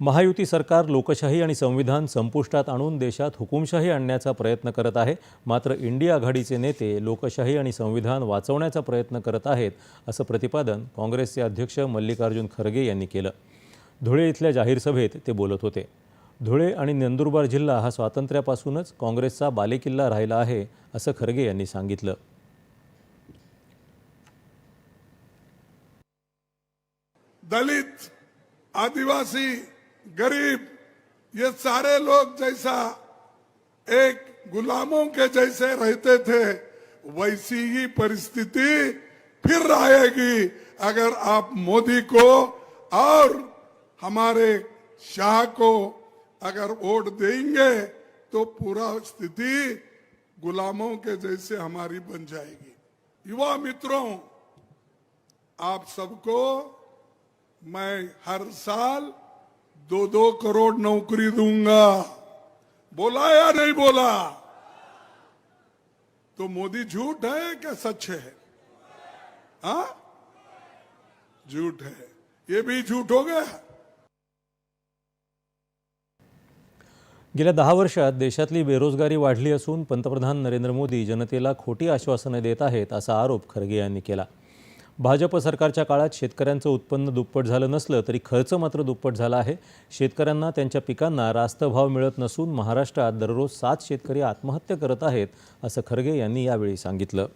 महायुती सरकार लोकशाही आणि संविधान संपुष्टात आणून देशात हुकुमशाही आणण्याचा प्रयत्न करत आहे. मात्र इंडिया आघाडीचे नेते लोकशाही आणि संविधान वाचवण्याचा प्रयत्न करत आहेत असं प्रतिपादन काँग्रेसचे अध्यक्ष मल्लिकार्जुन खरगे यांनी केलं. धुळे इथल्या जाहीर सभेत ते बोलत होते. धुळे आणि नंदुरबार जिल्हा हा स्वातंत्र्यापासूनच काँग्रेसचा बालेकिल्ला राहिला आहे असं खरगे यांनी सांगितलं. दलित आदिवासी गरीब, ये सारे लोग जैसा एक गुलामों के जैसे रहते थे, वैसी ही परिस्थिति फिर आएगी। अगर आप मोदी को और हमारे शाह को अगर वोट देंगे तो पूरा स्थिति गुलामों के जैसे हमारी बन जाएगी। युवा मित्रों, आप सबको मैं हर साल दो दो करोड़ नौकरी दूंगा। बोला या नहीं बोला? तो मोदी झूठ है क्या सच है? झूठ है। ये भी झूठ हो गया। गेल्या दहा वर्षात देशातली बेरोजगारी वाढली असून पंतप्रधान नरेंद्र मोदी जनतेला खोटी आश्वासनं देत आहेत असा आरोप खरगे यांनी केला. भाजप सरकारच्या काळात शेतकऱ्यांचं उत्पन्न दुप्पट झालं नसलं तरी खर्च मात्र दुप्पट झाला आहे. शेतकऱ्यांना त्यांच्या पिकांना रास्त भाव मिळत नसून महाराष्ट्रात दररोज सात शेतकरी आत्महत्या करत आहेत असं खरगे यांनी यावेळी सांगितलं.